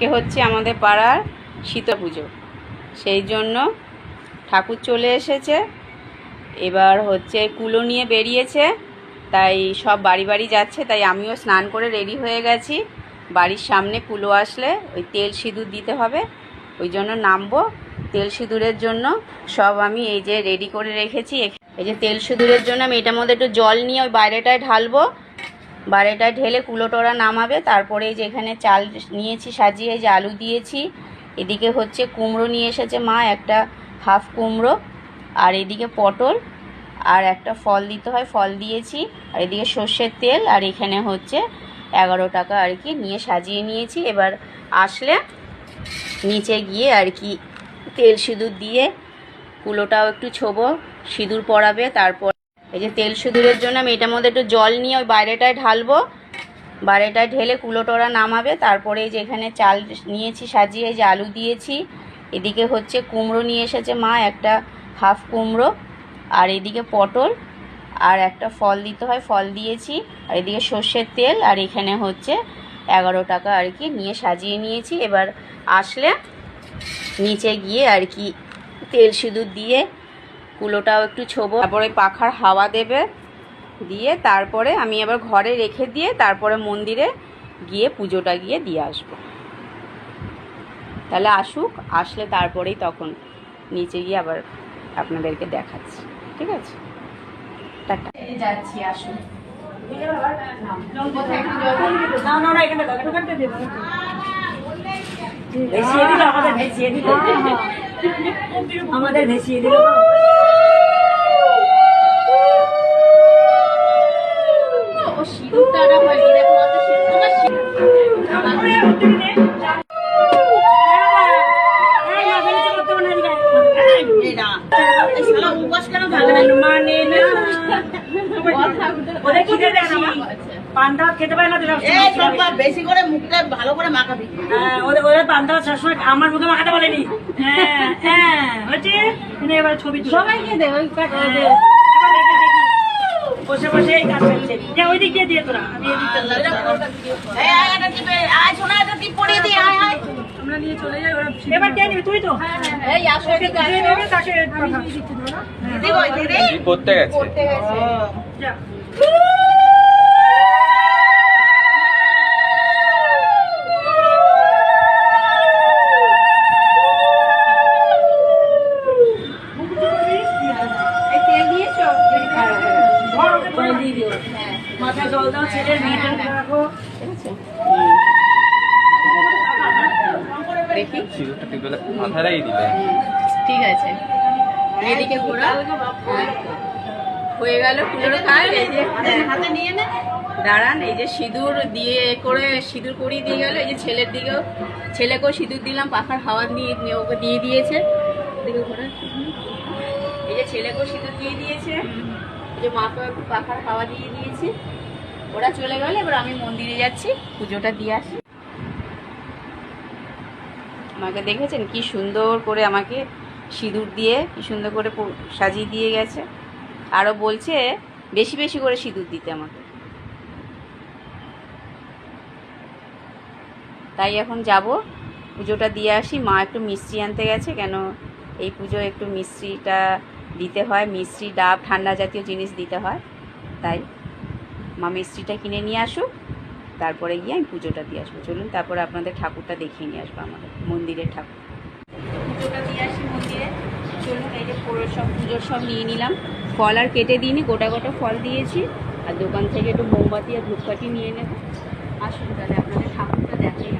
আজকে হচ্ছে আমাদের পাড়ার শীতলা পুজো। সেই জন্য ঠাকুর চলে এসেছে। এবার হচ্ছে কুলো নিয়ে বেরিয়েছে। তাই সব বাড়ি বাড়ি যাচ্ছে। তাই আমিও স্নান করে রেডি হয়ে গেছি। বাড়ির সামনে কুলো আসলে ওই তেল সিঁদুর দিতে হবে। ওই জন্য নামবো। তেল সিঁদুরের জন্য সব আমি এই যে রেডি করে রেখেছি। এই যে তেল সিঁদুরের জন্য আমি এটার মধ্যে একটু জল নিয়ে ওই বাইরেটায় ঢালবো। বাইরেটায় ঢেলে কুলোটোরা নামাবে, তারপরে যে এখানে চাল নিয়েছি, সাজিয়ে যে আলু দিয়েছি, এদিকে হচ্ছে কুমড়ো নিয়ে এসেছে মা, একটা হাফ কুমড়ো, আর এদিকে পটল, আর একটা ফল দিতে হয়, ফল দিয়েছি, আর এদিকে সর্ষের তেল, আর এখানে হচ্ছে এগারো টাকা আর কি নিয়ে সাজিয়ে নিয়েছি, এবার আসলে নিচে গিয়ে আর কি তেল সিঁদুর দিয়ে কুলোটাও একটু ছোবো, সিঁদুর পরাবে, তারপর এই যে তেল সিঁদুরের জন্য আমি এটার মধ্যে একটু জল নিয়ে ওই বাইরেটায় ঢালবো। বাইরেটায় ঢেলে কুলোটোরা নামাবে, তারপরে এই যে এখানে চাল নিয়েছি, সাজিয়ে এই যে আলু দিয়েছি। এদিকে হচ্ছে কুমড়ো নিয়ে এসেছে মা, একটা হাফ কুমড়ো, আর এদিকে পটল, আর একটা ফল দিতে হয়, ফল দিয়েছি। আর এদিকে সর্ষের তেল, আর এখানে হচ্ছে এগারো টাকা আর কি নিয়ে সাজিয়ে নিয়েছি। এবার আসলে নিচে গিয়ে আর কি তেল সিঁদুর দিয়ে কুলোটাও একটু ছোবো। তারপরে পাখার হাওয়া দেবে দিয়ে তারপরে আমি আবার ঘরে রেখে দিয়ে তারপরে মন্দিরে গিয়ে পুজোটা গিয়ে দিয়ে আসব। তাহলে আসুক আসলে তারপরেই তখন নিচে গিয়ে আবার আপনাদেরকে দেখাচ্ছি। ঠিক আছে? টাটা। যাচ্ছি আসুন। দেবো ভেসিয়ে দিল। আমাদের ভেসিয়ে দিল। ভাত খেতে পারে না বেশি করে মুখটা ভালো করে মাখাবি হ্যাঁ, ওদের ওদের পান ভাত সবসময় আমার মুখে মাখাতে বলেনি হ্যাঁ হ্যাঁ হচ্ছে এবার ছবি সবাইকে দে ওই হ্যাঁ, দেখি। বসে বসে এই কাজ ফেলছে যে ওই দিক দিয়ে দিয়ে তোরা আমি এই দিকটা আয় শোনা এটা টিপ পড়িয়ে দি আয় আয়। আমরা নিয়ে চলে যাই ওরা এবার কে নিবি তুই তো। এই আসো ওকে তুই নেবে তাকে। দিদি কই দিদি? করতে গেছে। করতে গেছে। যা। মাথায় জল দাও ছেলে মেয়েটার রাখো। দেখি। সিঁদুরটা টিপে মাথায় দিলে ঠিক আছে। এদিকে ঘোরা। হ্যাঁ। হয়ে গেল কুলোর কাজ। এই যে হাতে নিয়ে নে দাঁড়ান এই যে সিঁদুর দিয়ে করে সিঁদুর করিয়ে দিয়ে গেল। এই যে ছেলের দিকেও ছেলেকেও সিঁদুর দিলাম পাখার হাওয়া দিয়ে নিয়ে ওকে দিয়ে দিয়েছে। এদিকে ঘোরা। এই যে ছেলেকেও সিঁদুর দিয়ে দিয়েছে। যে মাকেও একটু পাখার হাওয়া দিয়ে দিয়েছি। ওরা চলে গেলে, এবার আমি মন্দিরে যাচ্ছি, পুজোটা দিয়ে আসি। আমাকে দেখেছেন? কি সুন্দর করে আমাকে সিঁদুর দিয়ে, কি সুন্দর করে সাজিয়ে দিয়ে গেছে। আরও বলছে, বেশি বেশি করে সিঁদুর দিতে আমাকে। তাই এখন যাব, পুজোটা দিয়ে আসি। মা একটু মিষ্টি আনতে গেছে, কেন এই পুজো একটু মিষ্টিটা দিতে হয়, মিষ্টি, ডাব, ঠান্ডা জাতীয় জিনিস দিতে হয়। তাই মা মিষ্টিটা কিনে নিয়ে আসুক, তারপরে গিয়ে আমি পুজোটা দিয়ে আসব। চলুন, তারপরে আপনাদের ঠাকুরটা দেখিয়ে নিয়ে আসব আমাদের, মন্দিরের ঠাকুর। পুজোটা দিয়ে আসি মন্দিরে। চলুন, এই যে পুরো সব, পুজোর সব নিয়ে নিলাম। ফল আর কেটে দিইনি, গোটা গোটা ফল দিয়েছি। আর দোকান থেকে একটু মোমবাতি আর ধূপকাঠি নিয়ে নেব। আসুন তাহলে আপনাদের ঠাকুরটা দেখাই।